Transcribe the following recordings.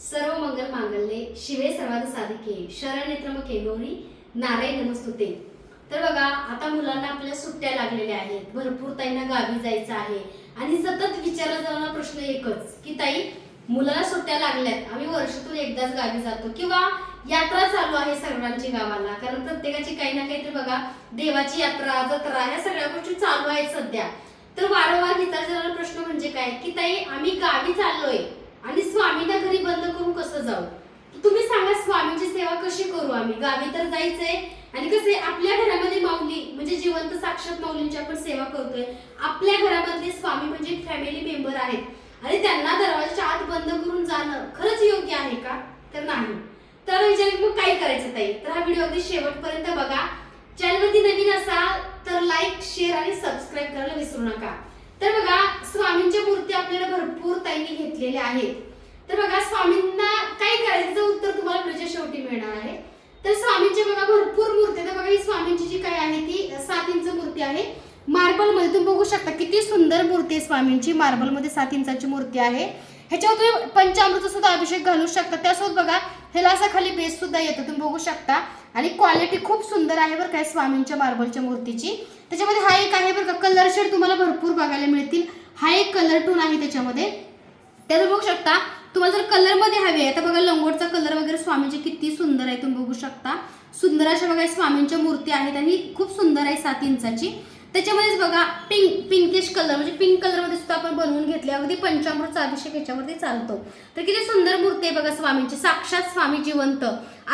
सर्व मंगल मांगल्ये शिवे सर्वात साधिके शरण त्र्यंबके गौरी नारायण नमस्तुते. तर बघा आता मुलांना आपल्या सुट्ट्या लागलेल्या आहेत. भरपूर ताईंना गावी जायचं आहे. आणि सतत विचारला जाणारा प्रश्न एकच की ताई मुलाला सुट्ट्या लागल्यात. आम्ही वर्षातून एकदाच गावी जातो. किंवा यात्रा चालू आहे सर्वांची गावाला. कारण प्रत्येकाची काही ना काहीतरी बघा देवाची यात्रा जत्रा ह्या सगळ्या गोष्टी चालू आहेत सध्या. तर वारंवार विचारला जाणारा प्रश्न म्हणजे काय? की ताई आम्ही गावी चाललोय. आणि स्वामींना घरी बंद करून कसं जाऊ? तुम्ही सांगा स्वामींची सेवा कशी करू आम्ही? गावी तर जायचंय. आणि कसं आपल्या घरामध्ये माऊली म्हणजे जिवंत साक्षात माऊलींची आपण सेवा करतोय. आपल्या घरामधले स्वामी म्हणजे फॅमिली मेंबर आहेत. आणि त्यांना दरवाजाच्या आत बंद करून जाणं खरंच योग्य आहे का? तर नाही. तर विचार मग काय करायचं ताई? तर हा व्हिडिओ अगदी शेवटपर्यंत बघा. चॅनलवरती नवीन असाल तर लाईक शेअर आणि सबस्क्राईब करायला विसरू नका. तर बघा स्वामींच्या मूर्ती आपल्याला भरपूर ताईंनी घेतलेल्या आहेत. तर बघा स्वामींना काय करायचं उत्तर तुम्हाला व्हिडिओच्या शेवटी मिळणार आहे. तर स्वामींची बघा भरपूर मूर्ती आहे. तर बघा ही स्वामींची जी काय आहे ती सात इंच मूर्ती आहे. मार्बलमध्ये तुम्ही बघू शकता किती सुंदर मूर्ती आहे स्वामींची. मार्बलमध्ये सात इंचाची मूर्ती आहे. ह्याच्यावर तुम्ही पंचामृत सुद्धा अभिषेक घालू शकता. त्यासोबत बघा ह्याला असा खाली बेस सुद्धा येतो. तुम्ही बघू शकता. आणि क्वालिटी खूप सुंदर आहे बरं काय स्वामींच्या मार्बलच्या मूर्तीची. त्याच्यामध्ये हा एक आहे बरं का कलर शेड तुम्हाला भरपूर बघायला मिळतील. हा एक कलर टून आहे त्याच्यामध्ये. त्यात बघू शकता तुम्हाला जर कलरमध्ये हवे आहे तर बघा लंगोटचा कलर वगैरे स्वामींचे किती सुंदर आहे तुम्ही बघू शकता. सुंदर अशा बघा स्वामींच्या मूर्ती आहेत आणि खूप सुंदर आहे सात इंचाची. त्याच्यामध्येच बघा पिंक पिंकिश कलर म्हणजे पिंक कलरमध्ये सुद्धा आपण बनवून घेतले अगदी पंचामृतचा अभिषेक याच्यावरती चालतो. तर किती सुंदर मूर्ती आहे बघा स्वामींची साक्षात स्वामी जिवंत.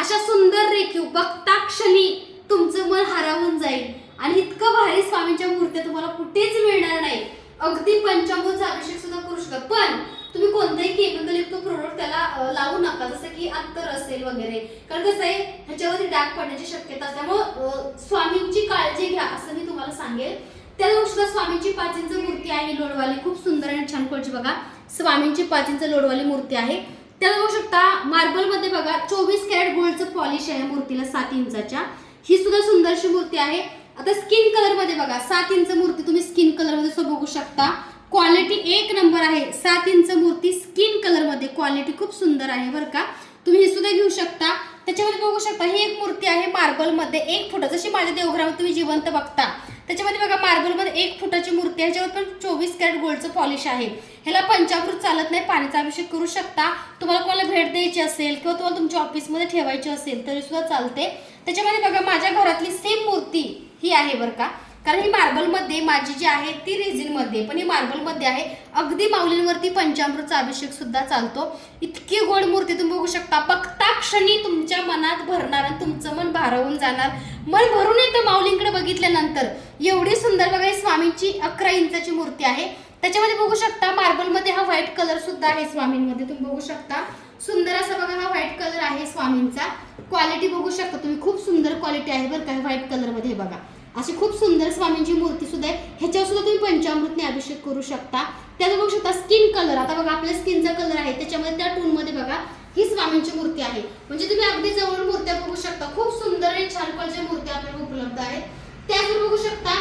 अशा सुंदर रेखीव बघता क्षणी तुमचं मन हरावून जाईल. आणि इतकं भारी स्वामींच्या मूर्त्या तुम्हाला कुठेच मिळणार नाही. अगदी पंचामृतचा अभिषेक सुद्धा करू शकता. पण तुम्ही कोणताही केमिकलयुक्त प्रोडक्ट त्याला लावू नका जसं की अत्तर असेल वगैरे. कारण कसं आहे ह्याच्यावरती डाग पडण्याची शक्यता असल्यामुळं स्वामींची काळजी घ्या असं मी तुम्हाला सांगेल. त्या सुद्धा स्वामींची पाच इंच मूर्ती आहे लोडवाली खूप सुंदर आणि छान कोणची बघा. स्वामींची पाच इंच लोडवाली मूर्ती आहे. त्याला बघू शकता मार्बलमध्ये बघा चोवीस कॅरेट गोल्डचं पॉलिश आहे मूर्तीला सात इंचाच्या. ही सुद्धा सुंदरशी मूर्ती आहे. आता स्किन कलरमध्ये बघा सात इंच मूर्ती तुम्ही स्किन कलरमध्ये सुद्धा बघू शकता. क्वालिटी एक नंबर आहे. सात इंच मूर्ती स्किन कलरमध्ये क्वालिटी खूप सुंदर आहे बरं का. तुम्ही हे सुद्धा घेऊ शकता. त्याच्यामध्ये बघू शकता ही एक मूर्ती आहे मार्बलमध्ये. एक फुट जशी माझ्या देवघरामध्ये तुम्ही जिवंत बघता. त्याच्यामध्ये बघा मार्बलमध्ये एक फुटाची मूर्ती आहे ह्याच्यावर पण चोवीस कॅरेट गोल्डचं पॉलिश आहे. ह्याला पंचामृत चालत नाही पाण्याचा अभिषेक करू शकता. तुम्हाला कोणाला भेट द्यायची असेल किंवा तुम्हाला तुमच्या ऑफिसमध्ये ठेवायची असेल तरी सुद्धा चालते. त्याच्यामध्ये बघा माझ्या घरातली सेम मूर्ती ही आहे बरं का. कारण ही मार्बलमध्ये माझी जी आहे ती रेझिनमध्ये पण ही मार्बलमध्ये आहे. अगदी माऊलींवरती पंचामृतचा अभिषेक सुद्धा चालतो. इतकी गोड मूर्ती तुम्ही बघू शकता. बघता क्षणी तुमच्या मनात भरणार आणि तुमचं मन भारावून जाणार. मन भरून येतं माऊलींकडे बघितल्यानंतर एवढी सुंदर बघा ही स्वामींची अकरा इंचाची मूर्ती आहे. त्याच्यामध्ये बघू शकता मार्बलमध्ये हा व्हाईट कलर सुद्धा आहे स्वामींमध्ये. तुम्ही बघू शकता. सुंदर असा बघा हा व्हाईट कलर आहे स्वामींचा. क्वालिटी बघू शकता तुम्ही. खूप सुंदर क्वालिटी आहे बरं का व्हाईट कलरमध्ये बघा. अशी खूप सुंदर स्वामींची मूर्ती सुद्धा आहे. ह्याच्यावर सुद्धा तुम्ही पंचामृतने अभिषेक करू शकता. त्याचं बघू शकता स्किन कलर आता बघा आपल्या स्किनचा कलर आहे. त्याच्यामध्ये त्या टून मध्ये बघा ही स्वामींची मूर्ती आहे. म्हणजे तुम्ही अगदी जवळ मूर्त्या बघू शकता. खूप सुंदर आणि छान क्वालिटीच्या मूर्त्या आपल्याला उपलब्ध आहेत. त्याच बघू शकता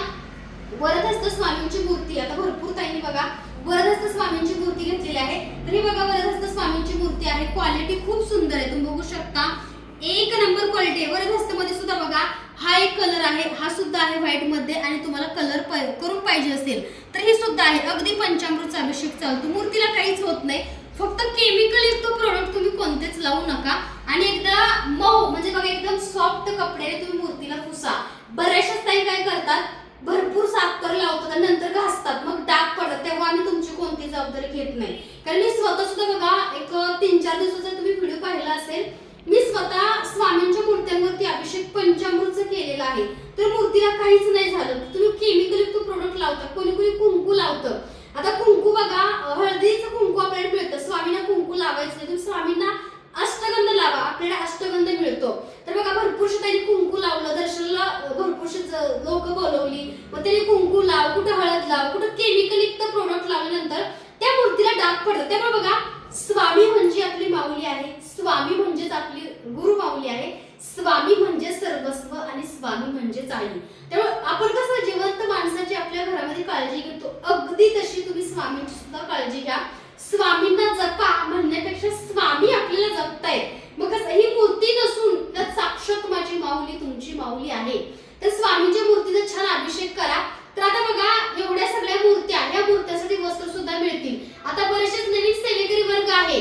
वरदहस्त स्वामींची मूर्ती आता भरपूर ताईंनी बघा वरदहस्त स्वामींची मूर्ती घेतलेली आहे. तर ही बघा वरदहस्त स्वामींची मूर्ती आहे. क्वालिटी खूप सुंदर आहे. तुम्ही बघू शकता. एक नंबर क्वालिटी आहे. वरदहस्त मध्ये सुद्धा बघा हा एक कलर आहे. हा सुद्धा आहे व्हाईटमध्ये आणि तुम्हाला कलर करून पाहिजे असेल तर हे सुद्धा आहे. अगदी पंचामृतचा अभिषेक चालतो. मूर्तीला काहीच होत नाही. फक्त केमिकल युक्त प्रोडक्ट तुम्ही कोणतेच लावू नका. आणि एकदा मऊ म्हणजे बघा एकदम सॉफ्ट कपड्याने तुम्ही मूर्तीला पुसा. बऱ्याचशा ताई काय करतात भरपूर साखर लावतात आणि नंतर घासतात मग डाग पडतात तेव्हा आम्ही तुमची कोणती जबाबदारी घेत नाही कारण मी स्वतः सुद्धा बघा एक तीन चार दिवसाचा तुम्ही व्हिडिओ पाहिला असेल मी स्वतः स्वामींच्या मूर्त्यांवरती अभिषेक पंचामृतचं केलेला आहे तर मूर्तीला काहीच नाही झालं तुम्ही केमिकल युक्त प्रोडक्ट लावता कोणी कोणी कुंकू लावतं आता कुंकू बघा हळदीचं कुंकू आपल्याला मिळतं स्वामींना कुंकू लावायचं नाही तुम्ही स्वामींना अष्टगंध लावा आपल्याला अष्टगंध मिळतो तर बघा भरपूरशे त्यांनी कुंकू लावलं दर्शनाला भरपूरशे लोक बोलवली मग त्यांनी कुंकू लाव कुठं हळद लाव कुठं केमिकल युक्त प्रोडक्ट लावल्यानंतर त्या मूर्तीला डाग त्यामुळे बघा स्वामी म्हणजे आपली माऊली आहे स्वामी म्हणजेच आपली गुरु माऊली आहे स्वामी म्हणजे सर्वस्व आणि स्वामी म्हणजेच आई त्यामुळे आपण कसं जिवंत माणसाची आपल्या घरामध्ये काळजी घेतो अगदी तशी तुम्ही स्वामींची सुद्धा काळजी घ्या. स्वामींना जपा म्हणण्यापेक्षा स्वामी आपल्याला जगतायत मग कसं ही मूर्ती नसून तर साक्षात माझी माऊली तुमची माऊली आहे. तर स्वामींच्या मूर्तीचा छान अभिषेक करा तर आता बघा एवढ्या सगळ्या मूर्त्या ह्या मूर्त्यासाठी वस्त्र सुद्धा मिळतील. आता बरेच नवीन सेवेकरी वर्ग आहे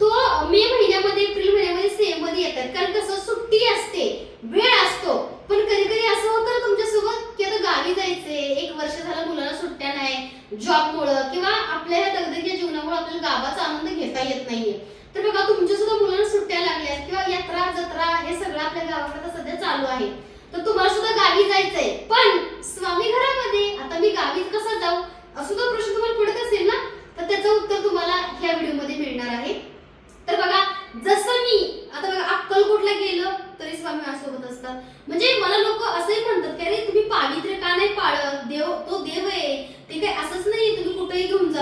तो मे महिन्यामध्ये एप्रिल महिन्यामध्ये सेवेमध्ये येतात कारण कसं सुट्टी असते वेळ असतो पण कधी कधी असं होतं ना तुमच्यासोबत की आता गावी जायचे एक वर्ष झालं मुलाला सुट्ट्या नाही जॉबमुळं किंवा आपल्या ह्या दगदगीच्या जीवनामुळे आपल्याला गावाचा आनंद घेता येत नाहीये. तर बघा तुमच्या सुद्धा मुलांना सुट्ट्या लागल्या किंवा यात्रा जत्रा हे सगळं आपल्या गावाकडे आता सध्या चालू आहे. तर तुम्हाला सुद्धा गावी जायचंय. पण स्वामी घरामध्ये आता मी गावी कसा जाऊ? असं तो प्रश्न तुम्हाला पडत असेल ना? तर त्याचं उत्तर तुम्हाला ह्या व्हिडिओमध्ये मिळणार आहे तर बघा जसं मी आता बघा अक्कलकोटला गेलो तरी स्वामी माझ्यासोबत असतात म्हणजे मला लोक असंही म्हणतात की अरे तुम्ही पावित्र्य का नाही पाळत देव तो देव आहे ते काय असंच नाही तुम्ही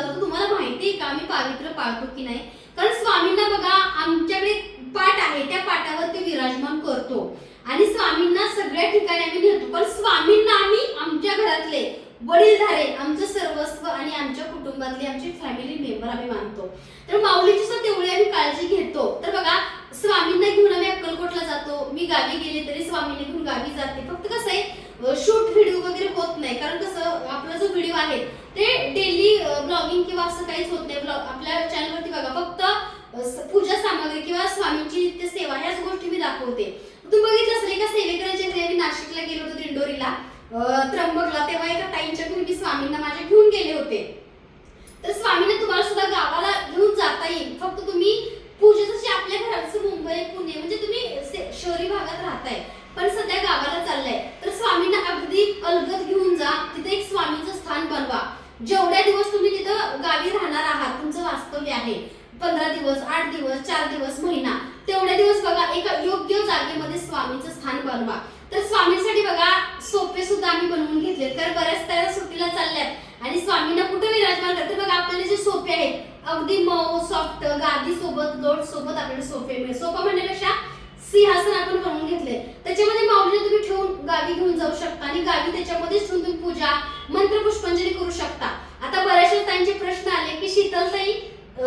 कुठेही तर तुम्हाला माहिती आहे का आम्ही पावित्र्य पाळतो की नाही? कारण स्वामींना बघा आमच्याकडे पाठ आहे त्या पाठावर ते विराजमान करतो. आणि स्वामींना सगळ्या ठिकाणी आम्ही नेतो. पण स्वामींना आम्ही आमच्या घरातले वडीलधारे आमचं सर्वस्व आणि आमच्या कुटुंबातले आमचे फॅमिली मेंबर आम्ही मानतो. तर माऊलीची सुद्धा तेवढी आम्ही काळजी घेतो तर बघा स्वामींना घेऊन आम्ही अक्कलकोटला जातो मी गावी गेले तरी स्वामींना घेऊन गावी जाते फक्त कसं आहे शूट व्हिडिओ वगैरे होत नाही कारण कसं आपला जो व्हिडिओ आहे ते डेली ब्लॉगिंग किंवा असं काहीच होत नाही ब्लॉग आपल्या चॅनलवरती बघा फक्त अ, स- पूजा सामग्री किंवा स्वामींची नित्य सेवा ह्याच गोष्टी मी दाखवते तुम्ही बघितलं असेल एका सेवेकरांच्या घरी आम्ही नाशिकला गेलो होतो दिंडोरीला अ, त्र्यंबकला तेव्हा एका ताईंच्या घरी मी स्वामींना माझ्या घेऊन गेले होते तर स्वामीने तुम्हाला सुद्धा गावाला घेऊन जाता येईल फक्त तुम्ही पूजा जशी आपल्या घराचं मुंबई पुणे म्हणजे तुम्ही से- शहरी भागात पण सध्या गावाला चाललाय. तर स्वामींना अगदी अलगद घेऊन जा. तिथे एक स्वामीचं स्थान बनवा. जेवढ्या दिवस तुम्ही तिथं गावी राहणार आहात तुमचं वास्तव्य आहे. पंधरा दिवस आठ दिवस चार दिवस महिना. तेवढ्या दिवस बघा एका योग्य जागेमध्ये स्वामींचं स्थान बनवा. तर स्वामींसाठी बघा सोपे सुद्धा आम्ही बनवून घेतले तर बऱ्याच त्या सुट्टीला चालल्यात. आणि स्वामींना कुठे विराजमान करते बघा आपल्याला जे सोपे आहेत. अगदी मऊ सॉफ्ट गादी सोबत लोट सोबत आपल्याला सोपे सोपं म्हणण्यापेक्षा सिंहा घेतले त्याच्यामध्ये माऊलीला तुम्ही ठेवून गावी घेऊन जाऊ शकता आणि गावी त्याच्यामध्येच ठेवून तुम्ही पूजा मंत्र पुष्पांजली करू शकता. आता बऱ्याचशा त्यांचे प्रश्न आले की शीतलताई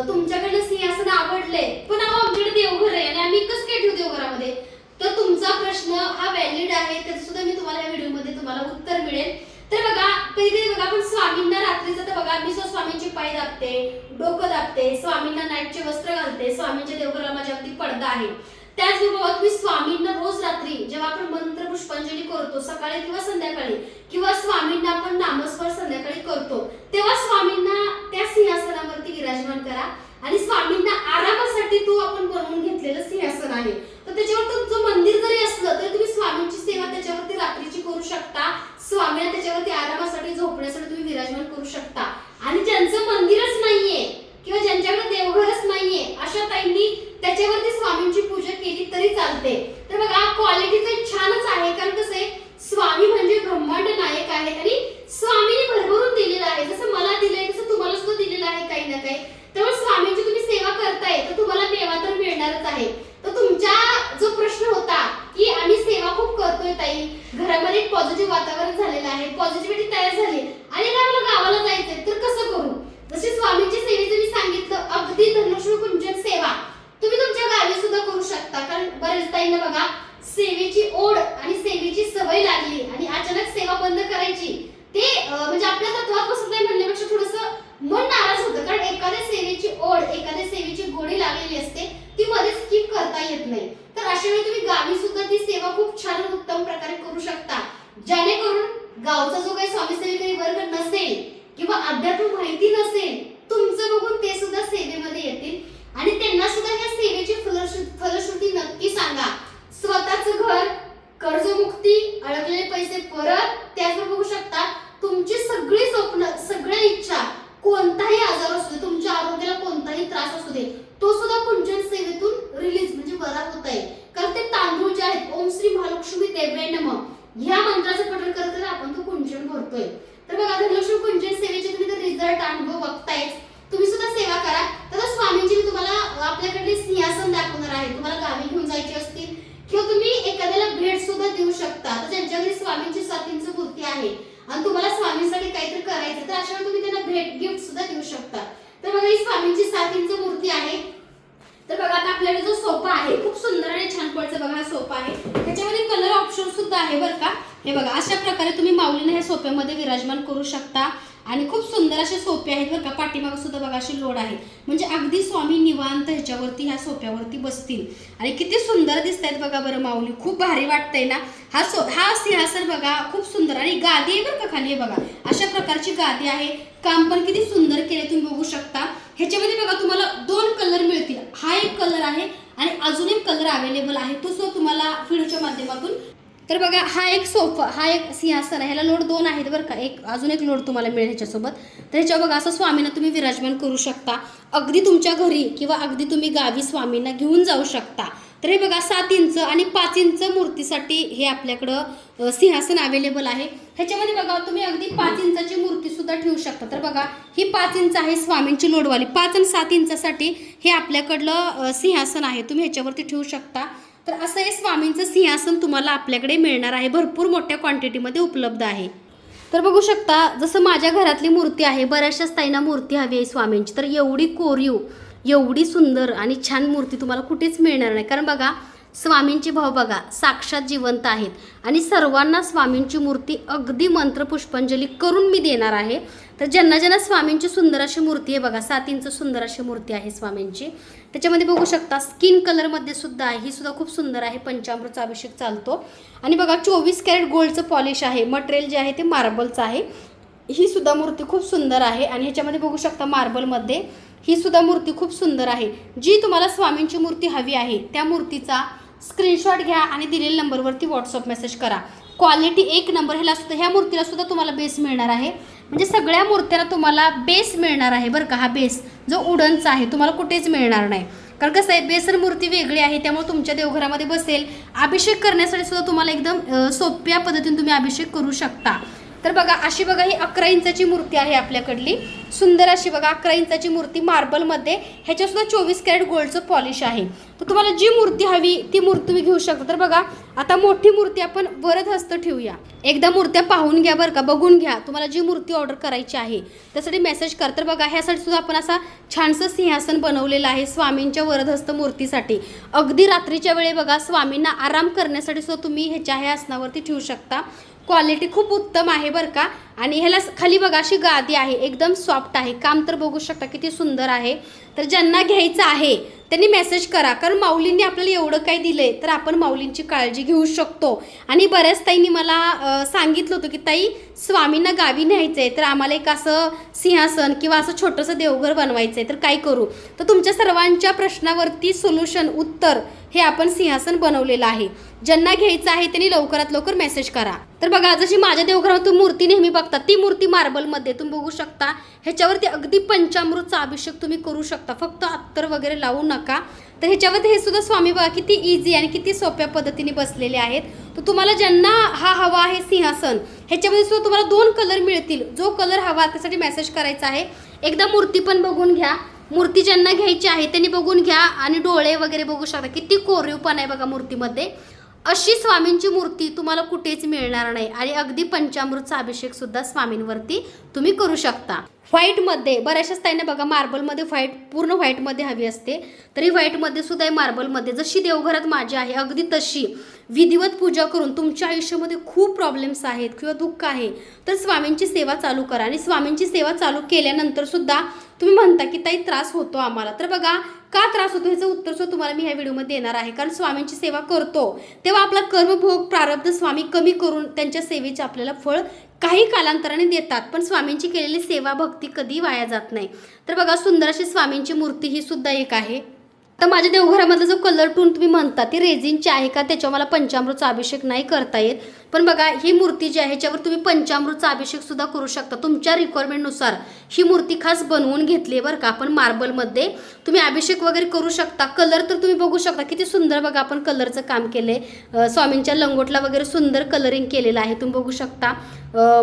तुमच्याकडनं सिंहासन आवडले पण अहो आमच्याकडे देवघर आहे आणि आम्ही कसं काय ठेवू देवघरामध्ये? तर तुमचा प्रश्न हा व्हॅलिड आहे तर सुद्धा मी तुम्हाला या व्हिडिओमध्ये तुम्हाला उत्तर मिळेल. तर बघा कधी कधी बघा आपण स्वामींना रात्रीचं तर बघा मी स्वामींची पाय दाबते डोकं दाबते स्वामींना नाईटचे वस्त्र घालते स्वामींच्या देवघराला माझ्या अगदी पडदा आहे. त्याच त्याचबरोबर मी स्वामींना रोज रात्री जेव्हा आपण मंत्र पुष्पांजली करतो सकाळी किंवा संध्याकाळी किंवा स्वामींना आपण नामस्वर संध्याकाळी करतो तेव्हा स्वामींना त्या सिंहासनावरती विराजमान करा आणि स्वामींना आरामासाठी तो आपण बनवून घेतलेलं सिंहासन आहे. तर त्याच्यावर तुमचं मंदिर जरी असलं तरी तुम्ही स्वामींची सेवा त्याच्यावरती रात्रीची करू शकता. स्वामींना त्याच्यावरती आरामासाठी झोपण्यासाठी तुम्ही विराजमान करू शकता. आणि ज्यांचं मंदिरच नाहीये किंवा ज्यांच्याकडे देवघरच नाहीये अशा ताईंनी त्याच्यावरती स्वामींची पूजा केली तरी चालते. तर बघा क्वालिटी तर छानच आहे कारण कसं आहे स्वामी म्हणजे ब्रह्मांड नायक आहेत आणि स्वामीने भरभरून दिलेलं आहे जसं मला दिलंय तसं तुम्हाला सुद्धा दिलेलं आहे काही ना काही त्यामुळे स्वामींची तुम्ही सेवा करताय तर तुम्हाला मेवा तर मिळणारच आहे तर तुमच्या जो प्रश्न होता की आम्ही सेवा खूप करतोय ताई घरामध्ये एक पॉझिटिव्ह वातावरण झालेलं आहे पॉझिटिव्हिटी तयार झाली आणि आता आम्हाला गावाला जायचंय तर कसं करू जसे स्वामींची सेवेचं मी सांगितलं अगदी धनलक्ष्मी कुंजन सेवा तुम्ही तुमच्या गावी सुद्धा करू शकता कारण बरेच ताईंना बघा सेवेची ओढ आणि सेवेची सवय लागली आणि अचानक सेवा बंद करायची ते अं, म्हणजे आपल्या तत्वात बसत नाही म्हणण्यापेक्षा थोडस मन नाराज होतं कारण एखाद्या सेवेची ओढ एखाद्या सेवेची गोडी लागलेली असते ती मध्ये स्किप करता येत नाही तर अशा वेळी तुम्ही गावी सुद्धा ती सेवा खूप छान आणि उत्तम प्रकारे करू शकता जेणेकरून गावचा जो काही स्वामी सेवेकरी वर्ग नसेल किंवा अध्यात्म माहिती नसेल तुमचं बघून ते सुद्धा सेवेमध्ये येतील आणि त्यांना सुद्धा या सेवेची फलश्रु- फलश्रुती नक्की सांगा स्वतःचं घर कर्जमुक्ती अडकलेले पैसे परत त्याचबरोबर बघू शकता तुमची सगळी स्वप्न सगळ्या इच्छा कोणताही आजार असू दे तुमच्या आरोग्याला कोणताही त्रास असू दे तो सुद्धा कुंचन सेवेतून रिलीज म्हणजे बरा होत आहे कारण ते तांदूळ जे आहेत ओम श्री महालक्ष्मी देव्याय नमः ह्या मंत्राचं पठण करत करत आपण तो कुंचन भरतोय तर बघा धनलक्ष्मी कुंचन सेवेचे तुम्ही तर रिझल्ट अनुभव बघतायच तुम्ही सुद्धा सेवा करा तर स्वामींची मी तुम्हाला आपल्याकडे सिंहासन दाखवणार आहे तुम्हाला गावी घेऊन जायची असतील किंवा तुम्ही एखाद्याला भेट सुद्धा देऊ शकता तर ज्यांच्या घरी स्वामींची साथींची मूर्ती आहे आणि तुम्हाला स्वामींसाठी काहीतरी करायचं तर अशा वेळी तुम्ही त्यांना भेट गिफ्ट सुद्धा देऊ शकता तर बघा ही स्वामींची साथींची मूर्ती आहे. तर बघा आता आपल्याला जो सोफा आहे खूप सुंदर आणि छान पडचा बघा हा सोफा आहे. त्याच्यामध्ये कलर ऑप्शन सुद्धा आहे बरं का? हे बघा अशा प्रकारे तुम्ही माऊलीने ह्या सोफ्यामध्ये विराजमान करू शकता. आणि खूप सुंदर असे सोपे आहेत बरं का. पाठीमागं सुद्धा बघा अशी लोड आहे म्हणजे अगदी स्वामी निवांत ह्याच्यावरती ह्या सोप्यावरती बसतील. आणि किती सुंदर दिसत आहेत बघा बरं माऊली. खूप भारी वाटतंय ना. हा सो हा सिंहासन बघा खूप सुंदर. आणि गादी आहे बरं का खाली आहे बघा. अशा प्रकारची गादी आहे. काम पण किती सुंदर केले तुम्ही बघू शकता. ह्याच्यामध्ये बघा तुम्हाला दोन कलर मिळतील. हा एक कलर आहे आणि अजून एक कलर अवेलेबल आहे. तो सुद्धा तुम्हाला व्हिडिओच्या माध्यमातून तर बघा हा एक सोफा हा एक सिंहासन आहे. ह्याला लोड दोन आहेत बरं का. एक अजून एक लोड तुम्हाला मिळेल ह्याच्यासोबत. तर ह्याच्यावर बघा असं स्वामींना तुम्ही विराजमान करू शकता. अगदी तुमच्या घरी किंवा अगदी तुम्ही गावी स्वामींना घेऊन जाऊ शकता. तर हे बघा सात इंच आणि पाच इंच मूर्तीसाठी हे आपल्याकडं सिंहासन अवेलेबल आहे. ह्याच्यामध्ये बघा तुम्ही अगदी पाच इंचाची मूर्ती सुद्धा ठेवू शकता. तर बघा ही पाच इंच आहे स्वामींची लोडवाली. पाच आणि सात इंचासाठी हे आपल्याकडलं सिंहासन आहे. तुम्ही ह्याच्यावरती ठेवू शकता. तर असं हे स्वामींचं सिंहासन तुम्हाला आपल्याकडे मिळणार आहे. भरपूर मोठ्या क्वांटिटीमध्ये उपलब्ध आहे. तर बघू शकता जसं माझ्या घरातली मूर्ती आहे बऱ्याचशाच स्थायीना मूर्ती हवी आहे स्वामींची. तर एवढी कोरीव एवढी सुंदर आणि छान मूर्ती तुम्हाला कुठेच मिळणार नाही. कारण बघा स्वामींचे भाव बघा साक्षात जिवंत आहेत. आणि सर्वांना स्वामींची मूर्ती अगदी मंत्र पुष्पांजली करून मी देणार आहे. तर ज्यांना ज्यांना स्वामींची सुंदर अशी मूर्ती आहे बघा सात इंच सुंदर अशी मूर्ती आहे स्वामींची. त्याच्यामध्ये बघू शकता स्किन कलरमध्ये सुद्धा आहे ही सुद्धा खूप सुंदर आहे पंचामृतचा अभिषेक चालतो. आणि बघा चोवीस कॅरेट गोल्डचं पॉलिश आहे मटेरियल जे आहे ते मार्बलचं आहे. ही सुद्धा मूर्ती खूप सुंदर आहे आणि ह्याच्यामध्ये बघू शकता मार्बलमध्ये ही सुद्धा मूर्ती खूप सुंदर आहे. जी तुम्हाला स्वामींची मूर्ती हवी आहे त्या मूर्तीचा स्क्रीनशॉट घ्या आणि दिलेल्या नंबरवरती व्हॉट्सअप मेसेज करा. क्वालिटी एक नंबर ह्याला सुद्धा ह्या मूर्तीला सुद्धा तुम्हाला बेस मिळणार आहे. म्हणजे सगळ्या मूर्त्यांना तुम्हाला बेस मिळणार आहे बरं का हा बेस. जो उडनचा आहे तुम्हाला कुठेच मिळणार नाही. कारण कसं आहे बेसन मूर्ती वेगळी आहे त्यामुळे तुमच्या देवघरामध्ये बसेल. अभिषेक करण्यासाठी सुद्धा तुम्हाला एकदम सोप्या पद्धतीने तुम्ही अभिषेक करू शकता. तर बघा अशी बघा ही अकरा इंचाची मूर्ती आहे आपल्याकडली. सुंदर अशी बघा अकरा इंचाची मूर्ती मार्बलमध्ये. ह्याच्यासुद्धा चोवीस कॅरेट गोल्डचं पॉलिश आहे. तर तुम्हाला जी मूर्ती हवी ती मूर्ती तुम्ही घेऊ शकता. तर बघा आता मोठी मूर्ती आपण वरद हस्त ठेवूया. एकदा मूर्त्या पाहून घ्या बरं का बघून घ्या. तुम्हाला जी मूर्ती ऑर्डर करायची आहे त्यासाठी मेसेज कर. तर बघा ह्यासाठी सुद्धा आपण असा छानसं सिंहासन बनवलेलं आहे स्वामींच्या वरदहस्त मूर्तीसाठी. अगदी रात्रीच्या वेळी बघा स्वामींना आराम करण्यासाठी सुद्धा तुम्ही ह्याच्या ह्या आसनावरती ठेवू शकता. क्वालिटी खूप उत्तम आहे बरं का? आणि ह्याला खाली बघा अशी गादी आहे एकदम सॉफ्ट आहे. काम तर बघू शकता किती सुंदर आहे. तर ज्यांना घ्यायचं आहे त्यांनी मेसेज करा. कारण माऊलींनी आपल्याला एवढं काही आहे तर आपण माऊलींची काळजी घेऊ शकतो. आणि बऱ्याच ताईंनी मला सांगितलं होतं की ताई स्वामींना गावी न्यायचं आहे तर आम्हाला एक असं सिंहासन किंवा असं छोटंसं देवघर बनवायचं आहे तर काय करू? तर तुमच्या सर्वांच्या प्रश्नावरती सोल्युशन उत्तर हे आपण सिंहासन बनवलेलं आहे. ज्यांना घ्यायचं आहे त्यांनी लवकरात लवकर मेसेज करा. तर बघा जशी माझ्या देवघरात तुम्ही मूर्ती नेहमी बघता ती मूर्ती मार्बलमध्ये तुम्ही बघू शकता. ह्याच्यावरती अगदी पंचामृतचा अभिषेक तुम्ही करू शकता. फक्त अत्तर वगैरे लावू नका. तर ह्याच्यामध्ये हे सुद्धा स्वामी बघा किती इझी आणि किती सोप्या पद्धतीने बसलेले आहेत. तर तुम्हाला ज्यांना हा हवा आहे सिंहासन ह्याच्यामध्ये सुद्धा तुम्हाला दोन कलर मिळतील. जो कलर हवा त्यासाठी मेसेज करायचा आहे. एकदा मूर्ती पण बघून घ्या. मूर्ती ज्यांना घ्यायची आहे त्यांनी बघून घ्या. आणि डोळे वगैरे बघू शकता. किती कोरीवपण आहे बघा मूर्तीमध्ये. अशी स्वामींची मूर्ती तुम्हाला कुठेच मिळणार नाही आणि अगदी पंचामृतचा अभिषेक सुद्धा स्वामींवरती तुम्ही करू शकता. व्हाईटमध्ये बऱ्याचशाच ताईंना बघा मार्बलमध्ये व्हाईट पूर्ण व्हाईटमध्ये हवी असते. तरी व्हाईटमध्ये सुद्धा आहे मार्बलमध्ये जशी देवघरात माझी आहे अगदी तशी विधिवत पूजा करून तुमच्या आयुष्यामध्ये खूप प्रॉब्लेम्स आहेत किंवा दुःख आहे तर स्वामींची सेवा चालू करा. आणि स्वामींची सेवा चालू केल्यानंतर सुद्धा तुम्ही म्हणता की ताई त्रास होतो आम्हाला. तर बघा का त्रास होतो ह्याचं उत्तर सुद्धा तुम्हाला मी ह्या व्हिडिओमध्ये देणार आहे. कारण स्वामींची सेवा करतो. तेव्हा आपला कर्मभोग प्रारब्ध स्वामी कमी करून त्यांच्या सेवेचे आपल्याला फळ काही कालांतराने देतात. पण स्वामींची केलेली सेवा भक्ती कधी वाया जात नाही. तर बघा सुंदर अशी स्वामींची मूर्ती ही सुद्धा एक आहे. तर माझ्या देवघरामधला जो कलर टून तुम्ही म्हणता ती रेझिनची आहे का? त्याच्यावर मला पंचामृतचा अभिषेक नाही करता येत. पण बघा ही मूर्ती जी आहे ह्याच्यावर तुम्ही पंचामृतचा अभिषेक सुद्धा करू शकता. तुमच्या रिक्वायरमेंटनुसार ही मूर्ती खास बनवून घेतली आहे बरं का. आपण मार्बलमध्ये तुम्ही अभिषेक वगैरे करू शकता. कलर तर तुम्ही बघू शकता. किती सुंदर बघा आपण कलरचं काम केलं आहे स्वामींच्या लंगोटला वगैरे सुंदर कलरिंग केलेलं आहे. तुम्ही बघू शकता.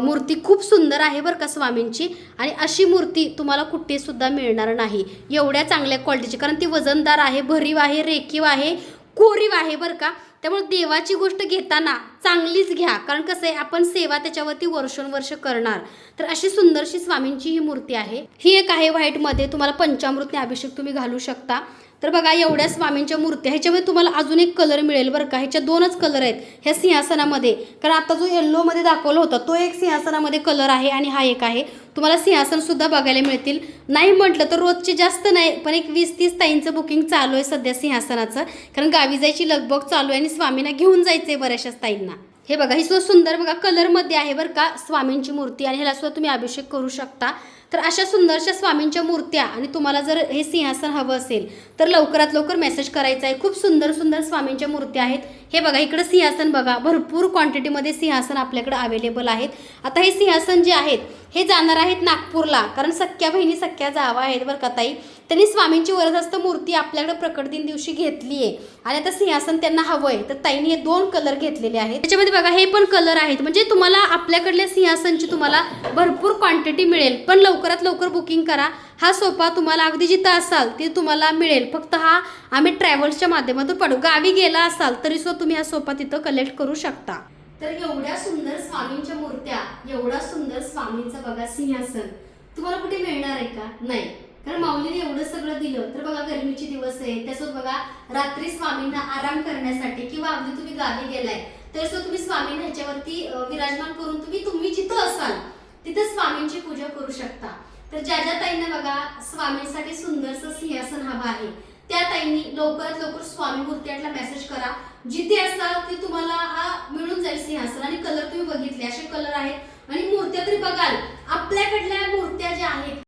मूर्ती खूप सुंदर आहे बरं का स्वामींची. आणि अशी मूर्ती तुम्हाला कुठेसुद्धा मिळणार नाही. एवढ्या चांगल्या क्वालिटीची कारण ती वजनदार आहे भरीव आहे रेखीव आहे कोरीव आहे बरं का. त्यामुळे देवाची गोष्ट घेताना चांगलीच घ्या. कारण कसं आहे आपण सेवा त्याच्यावरती वर्षोनवर्ष करणार. तर अशी सुंदरशी स्वामींची ही मूर्ती आहे. ही एक आहे व्हाईटमध्ये. तुम्हाला पंचामृतने अभिषेक तुम्ही घालू शकता. तर बघा एवढ्या स्वामींच्या मूर्त्या ह्याच्यामध्ये तुम्हाला अजून एक कलर मिळेल बरं का. ह्याच्या दोनच कलर आहेत ह्या सिंहासनामध्ये. कारण आता जो येल्लोमध्ये दाखवला होता तो एक सिंहासनामध्ये कलर आहे आणि हा एक आहे. तुम्हाला सिंहासनसुद्धा बघायला मिळतील. नाही म्हटलं तर रोजचे जास्त नाही पण एक वीस तीस ताईंचं बुकिंग चालू आहे सध्या सिंहासनाचं. कारण गावी जायची लगबग चालू आहे आणि स्वामींना घेऊन जायचं आहे बऱ्याचशाच ताईंना. हे बघा ही सुद्धा सुंदर बघा कलरमध्ये आहे बरं का स्वामींची मूर्ती आणि ह्याला सुद्धा तुम्ही अभिषेक करू शकता. तर अशा सुंदरशा स्वामींच्या मूर्त्या आणि तुम्हाला जर हे सिंहासन हवं असेल तर लवकरात लवकर मेसेज करायचा आहे. खूप सुंदर सुंदर स्वामींच्या मूर्त्या आहेत. हे बघा इकडं सिंहासन बघा भरपूर क्वांटिटीमध्ये सिंहासन आपल्याकडे अवेलेबल आहेत. आता हे सिंहासन जे आहेत हे जाणार आहेत नागपूरला. कारण सख्या बहिणी सख्या जावा आहेत बरं का ताई. त्यांनी स्वामींची वरदस्त मूर्ती आपल्याकडे प्रकट दिन दिवशी घेतली आहे. आणि आता सिंहासन त्यांना हवं आहे तर ताईने हे दोन कलर घेतलेले आहेत. त्याच्यामध्ये बघा हे पण कलर आहेत. म्हणजे तुम्हाला आपल्याकडल्या सिंहासनची तुम्हाला भरपूर क्वांटिटी मिळेल. पण लवकरात लवकर बुकिंग करा. हा सोफा तुम्हाला अगदी जिथं असाल ते तुम्हाला मिळेल. फक्त हा आम्ही ट्रॅव्हल्सच्या माध्यमातून पडू. गावी गेला असाल तरी सुद्धा तुम्ही हा सोफा तिथं कलेक्ट करू शकता. तर एवढ्या सुंदर स्वामींच्या मूर्त्या एवढा सुंदर स्वामींचा बघा सिंहासन तुम्हाला कुठे मिळणार आहे का? नाही. कारण माऊलीने एवढं सगळं दिलं. तर बघा गरमीचे दिवस आहे त्यासोबत बघा रात्री स्वामींना आराम करण्यासाठी किंवा अगदी तुम्ही गावी गेलाय तर सो तुम्ही स्वामींना ह्याच्यावरती विराजमान करून तुम्ही तुम्ही जिथं असाल तिथं स्वामींची पूजा करू शकता. तर ज्या ज्या ताईंना बघा स्वामींसाठी सुंदरसं सिंहासन हवं आहे त्या ताईंनी लवकरात लवकर स्वामी मूर्त्यातला मेसेज करा. जिथे असाल ते तुम्हाला हा मिळून जाईल सिंहासन. आणि कलर तुम्ही बघितले असे कलर आहेत. आणि मूर्त्या तरी बघाल. आपल्याकडल्या मूर्त्या ज्या आहेत